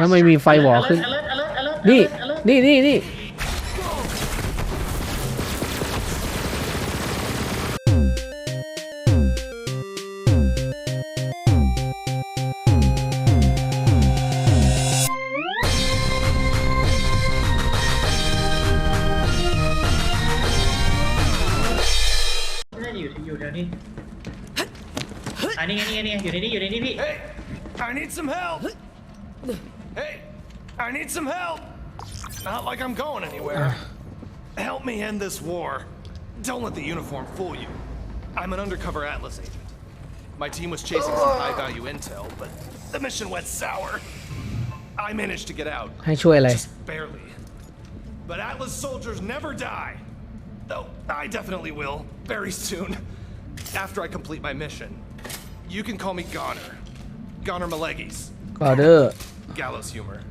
ถ้าไม่มีไฟหวอขึ้นนี่ นี่นี่ นี่นี่อยู่อเดี๋ยวนี้อันนี้ไงนี่ไงนี่อยู่ในนี้ อยู่ในนี้พี่ I need some help some help! Not like I'm going anywhere. help me end this war. Don't let the uniform fool you. I'm an undercover Atlas agent. My team was chasing some oh. high-value intel, but the mission went sour. I managed to get out. Just barely. But Atlas soldiers never die. Though I definitely will, very soon. After I complete my mission. You can call me Goner. Goner Malegis. Goner. Gallows humor.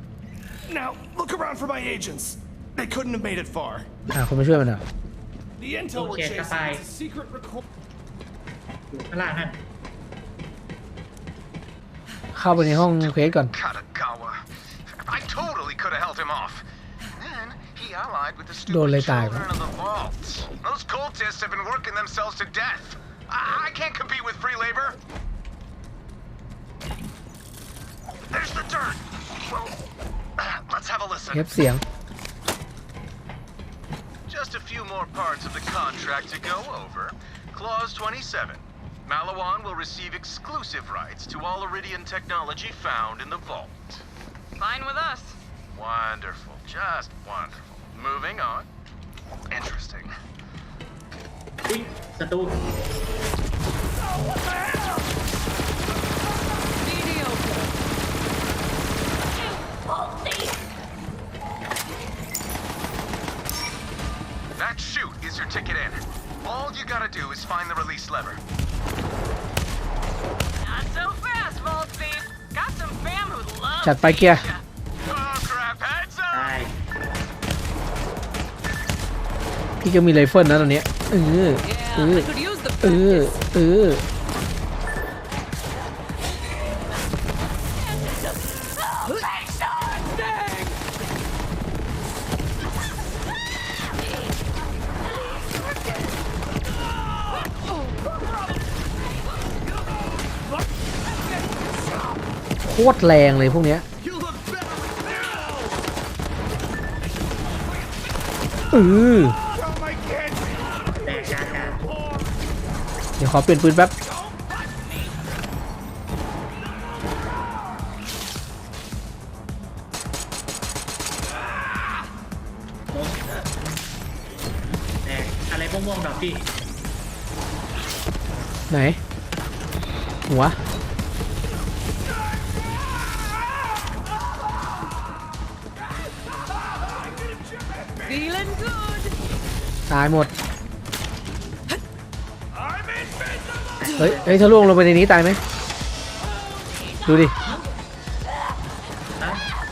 Now, look around for my agents. They couldn't have made it far. อ่ะคุณมาช่วยมันเหรอ ah, The intel we're Okay, chasing bye-bye. is a secret record. How many อยู่ข้างล่างฮะเข้าไปในห้องเควสก่อน Katagawa. I totally could have held him off. then he allied with the stupid โดนเลยตาย children of the vault. Those cultists have been working themselves to death. I, I can't compete with free labor. There's the dirt. Well, Let's have a listen. เก็บเสียง Just a few more parts of the contract to go over. Clause 27. Malawan will receive exclusive rights to all Iridian technology found in the vault. Fine with us. Wonderful, just wonderful. Moving on. Interesting. Oh, what the hell? จัดไปเกียร์ได้พี่ก็มีไรเฟิลนะตอนนี้เออเออเออเออคตรแรงเลยพวกเนี้ยอือเดี๋ยวขอเปลี่ยนปืนแป๊บอะไรม่งๆพี่ ไหน หัวตายหมด เฮ้ยเฮ้ย ถ้าล่วงลงไปในนี้ตายไหมดูดิ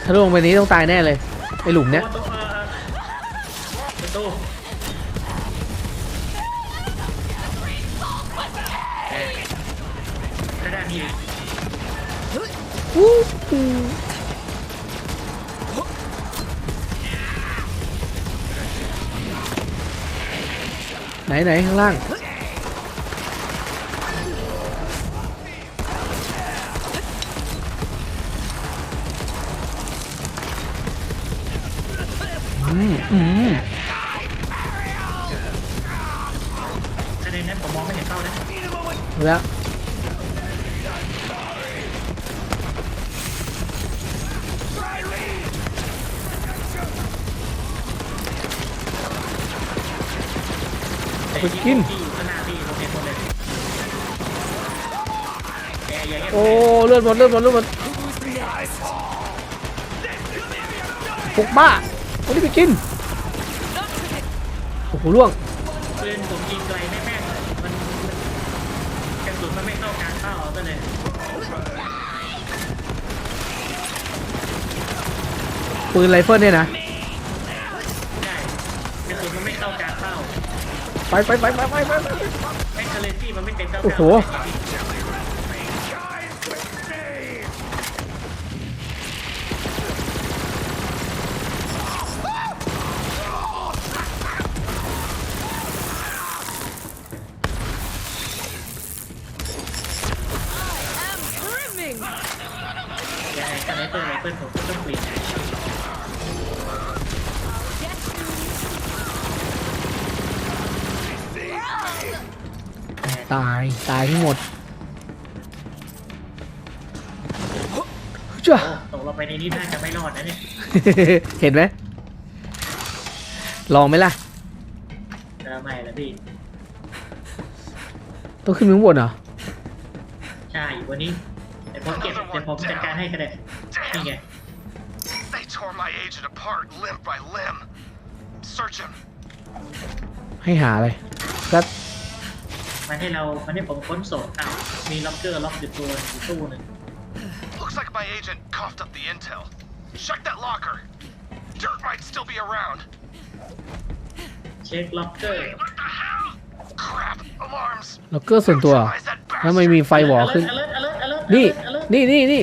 ถ้าล่วงไปนี้ต้องตายแน่เลย ไอหลุมเนี้ยไหนไหนข้างล่างอืมอืมโอ้เลือดหมดเลือดหมดเลือดหมด ปุกบ้าไมนนี้ไปกิน โอ้โหล่วงปืนผมยิะไกลไไปแม่ปมันกระสุนมันไม่เข้ากปาปเป้าไปเปยปืนไรเฟิลเนี่ยนะไปไกระสุนมันไม่เข้ากปาปเป้า ไปไปไปไปไปไปแมปไปไเลปไี่มันไม่เต็มไปปไโอ้โหตายทั้งหมดจ้าตกลงไปในนี้น่าจะไม่รอดนะเนี่ยเห็นไหมลองไหมล่ะจะไม่ละพี่ ต้องขึ้นมือบนเหรอ ใช่อยู่บนนี้แต่ผมเก็บแต่ผมจัดการให้ก็ได้นี่ไง t o r e my agent apart limb by limb. Search him. ให้หาเลยแล้มันให้เรามันให้ผมค้นศพอ้าวมีล็อกเกอร์ล็อกอยู่ตัวอยู่ตู้หนึ่ง Looks like my agent coughed up the intel. Check that locker. Dirt might still be around. เช็คล็อกเกอร์ What the hell? Crap! Alarms. ล็อกเกอร์ส่วนตัว Neutralize that แล้ว bastard. ไม่มีไฟหวอขึ้น alert alert alert alert นี่ alert alert นี่ นี่ นี่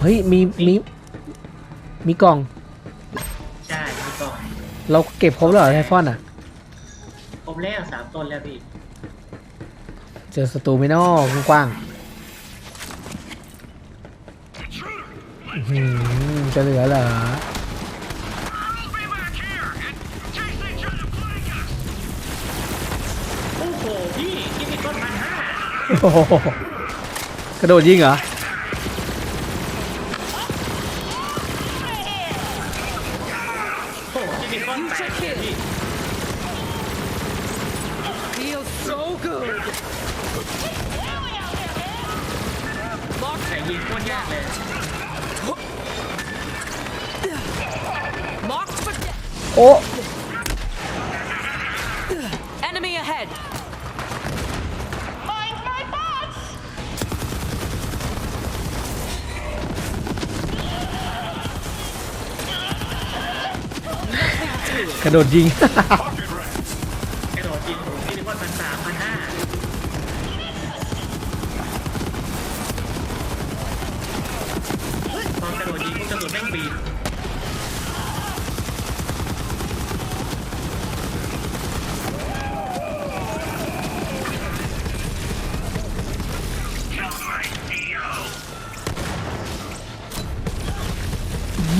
เฮ้ยมีมีมีกล่องใช่มีกล่องเราเก็บครบแล้วไอฟอนอ่ะครบแล้วสามต้นแล้วพี่เจอศัตรูไม่นอกกว้างจะเหลือเหรอโอ้โหพี่ิต้นพันห้าโอ้โหกระโดดยิงเหรอยโคตรยากเลยโอ้ Enemy ahead กระโดดยิง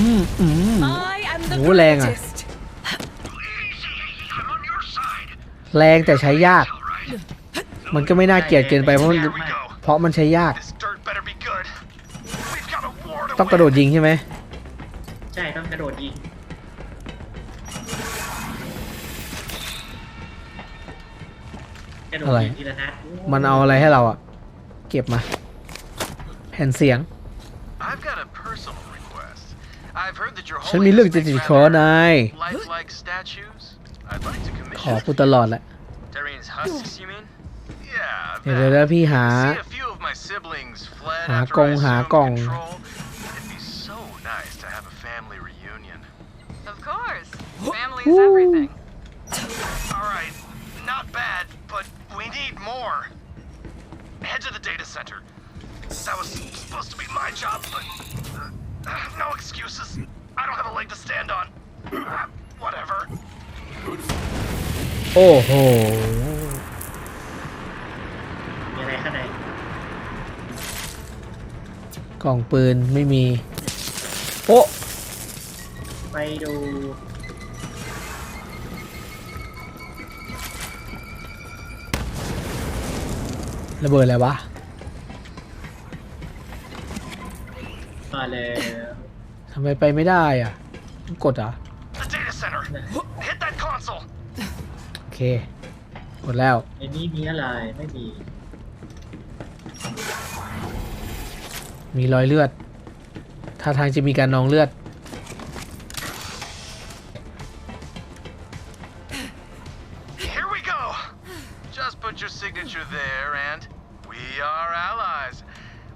หูโหแรงอะแรงแต่ใช้ยาก มันก็ไม่น่าเกลียดเกินไปเพราะมันเพราะมันใช้ยาก ต้องกระโดดยิงใช่ไหมใช่ ต้องกระโดดยิงอะไรมันเอาอะไรให้เราอะเก็บมา แผ่นเสียงฉันมีเรื่องจะจีดคอนายขอพูดตลอดแหละ เดี๋ยวเดี๋ยวพี่หา หากองหากอง t I don't have a leg to stand on. Whatever. โอ้โหมีอะไรข้างในกล่องปืนไม่มีโอ้ไปดูระเบิดอะไรวะมาเลยทำไมไปไม่ได้อ่ะกดอ่ะโอเคกดแล้วไอ้นี่มีอะไรไม่มีมีรอยเลือดท่าทางจะมีการนองเลือด Signature there, and we are allies.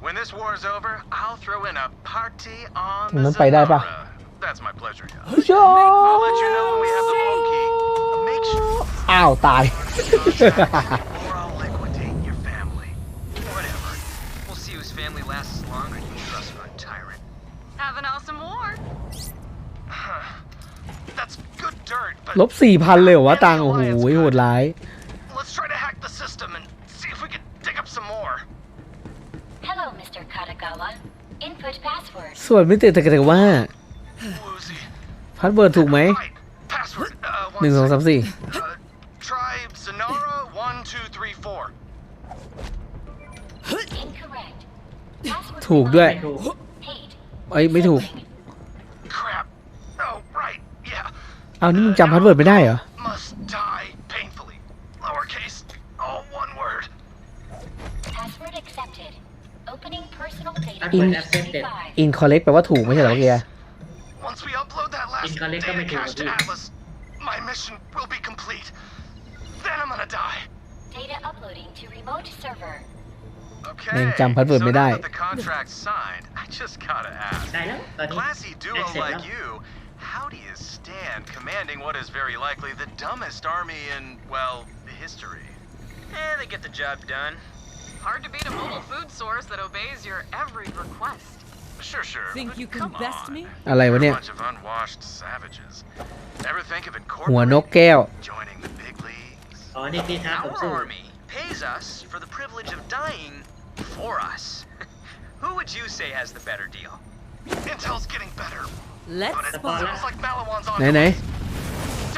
When this war is over, I'll throw in a party on the Zamora. That's my pleasure. I'll let you know when we have the ball key. Make sure. อ้าวตาย or I'll liquidate your family. Whatever. We'll see whose family lasts longer you trust for a tyrant. Have an awesome war. That's good dirt, but ลบสี่พันเลยเหรอวะตังค์โอ้โหโหดร้าย Input ส่วนมิตแต่กันว่าพาสเบิร์ดถูกไหมหนึ่งสองสามสี่ถูกด้วยไอ้ไม่ถูกเอานี่มึงจำพาสเวิร์ดไม่ได้เหรออิน Then I'm gonna die. Data uploading to remote server. Okay. the signed, I just gotta ask. Classy duo like you, how do you stand commanding what is very likely the dumbest army in, well, history? Eh, they get the job done. Hard to beat a mobile food source that obeys your every request. Sure, sure. Think you can best me? อะไรวะเนี่ย bunch of unwashed savages. Never think of หัวนกแก้ว joining the big leagues. อ๋อนี่พี่ครับผม Our army pays us for the privilege of dying for us. Who would you say has the better deal? Intel's getting better. Let's but it sounds like Malawan's on.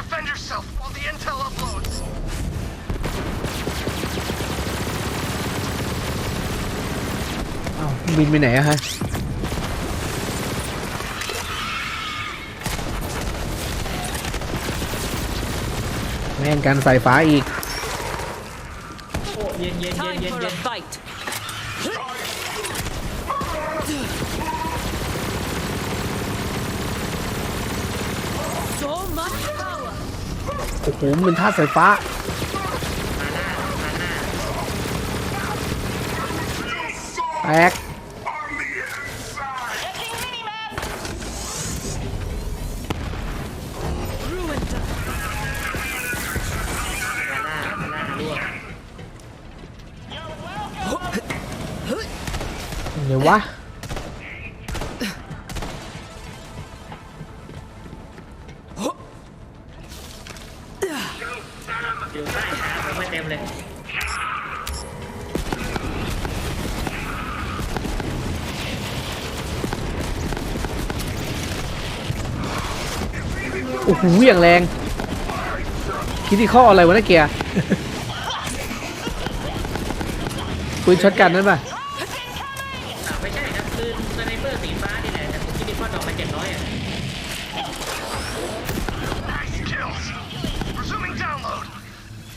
Defend yourself while the intel uploads. อาบินไปไหนอะฮะแม่งการใส่ฟ้าอีกโอ้โหเป็นโอ้โหมันท่าสายฟ้าแอเดี๋ยววะโอ้โหอย่างแรงคิดที่ข้ออะไรวะนะเกียร์ปืนช็อตกันนั่นปะไม่ใช่ืสีฟ้านี่แหละแต่มคิดที่ข้อดอกไปเ้อยอ่ะ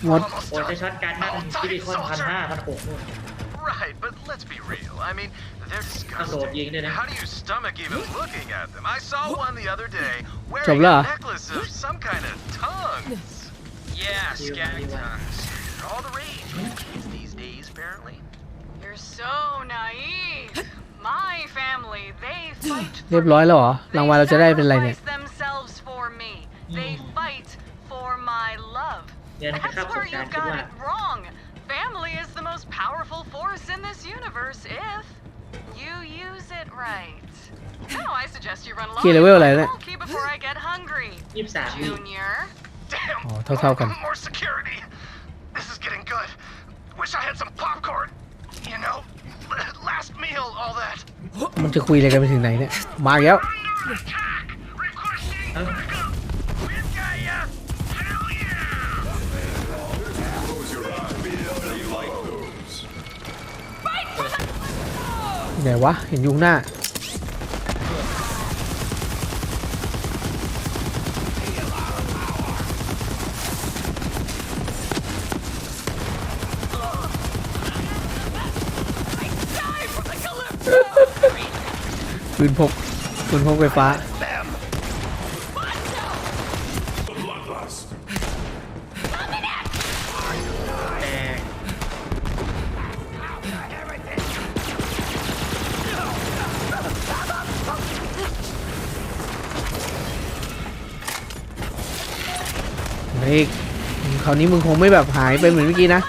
หมดโอ้ยจะช็อตการ์ดนั่นคิดที่ข้อพันห้าพันหกนู่น disgusting. How do you stomach even looking at them? I saw one the other day wearing a necklace of some kind of tongues. Yeah, scatting tongues. all the rage with kids these days, apparently. You're so naive. My family, they fight. เรียบร้อยแล้วเหรอรางวัลเราจะได้เป็นอะไรเนี่ย themselves for me. Mm. They fight for my love. That's where you got it wrong. Family is the most powerful force in this universe if you use it right. No, I suggest you run along. before I get hungry. Junior. Oh, Damn. More security. This is getting good. Wish I had some popcorn. You know, last meal, all that. มันจะคุยอะไรกันไปถึงไหนเนี่ยไหนวะ เห็นยุงหน้าปืนพกปืนพกไฟฟ้าอ้คราวนี้มึงคงไม่แบบหายไปเหมือนเมื่อกี้นะ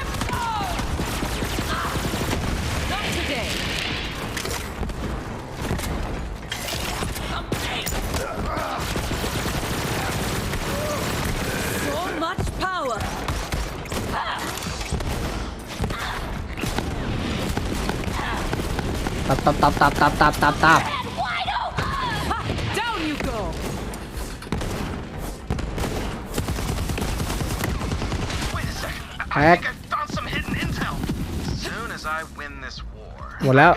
ตับตับตับตับตับตับตับแพ็หมดแล้ว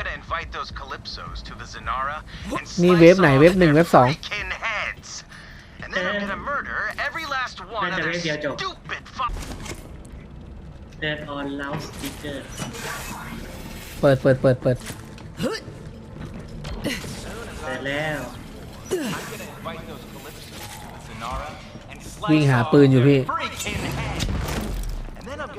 นี่เว็บไหนเว็บหนึ่งเว็บสองน่าจะเว็เดียวจบเปิดเปิดเปิดเปิดเปิดแล้ววิ่งหาปืนอยู่พี่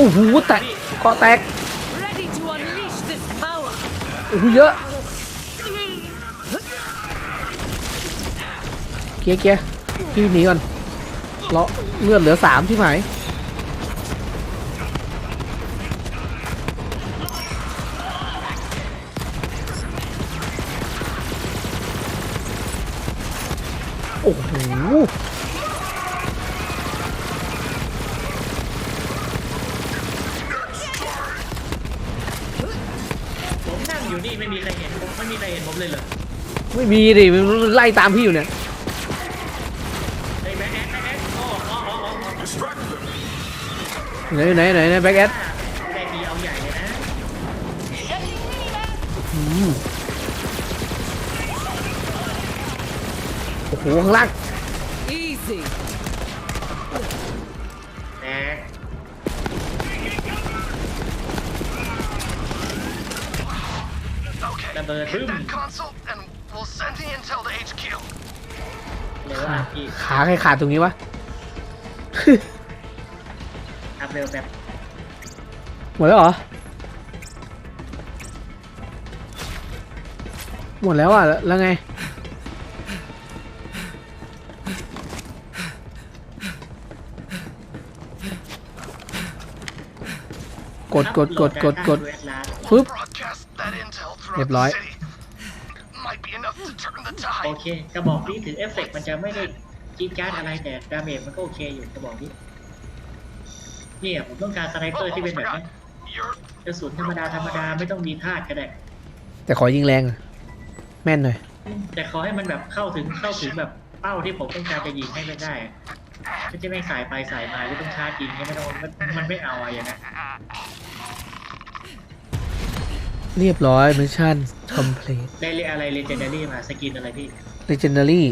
โอ้โหแตกก็แตกโอ้โหเยอะเกียร์เกียร์พี่หนีก่อนเลาะเลือดเหลือสามที่ไหมมีดิมันไล่ตามพี่อยู่เนี่ยไหนไหนไหนแบ็กแอดโอ้โหข้างล่างระเบิดบึ้มขาใครขาดตรงนี้วะอัพเร็วแบบหมดแล้วเหรอ หมดแล้วอ่ะ แล้วไง กดกดกดกดกด ปึ๊บ เรียบร้อยโอเคกระบอกนี้ถือเอฟเฟกมันจะไม่ได้จี๊จ๊าดอะไรแต่ดาเมจมันก็โอเคอยู่กระบอกนี้เนี่ยผมต้องการสไนเปอร์ที่เป็นแบบนี้กระสุนธรรมดาธรรมดาไม่ต้องมีธาตุก็ได้แต่ขอยิงแรง แม่นหน่อยแต่ขอให้มันแบบเข้าถึงเข้าถึงแบบเป้าที่ผมต้องการจะยิงให้มนได้ไม่ใช่ไม่สายไปสายมาหรือต้องชาร์จยิงไม่ต้องมันไม่เอาอะไรนะเรียบร้อยมิชชั่นคอมพลีทไดเรีอะไรเลเจนดารี่มาสกินอะไรพี่เลเจนดารี่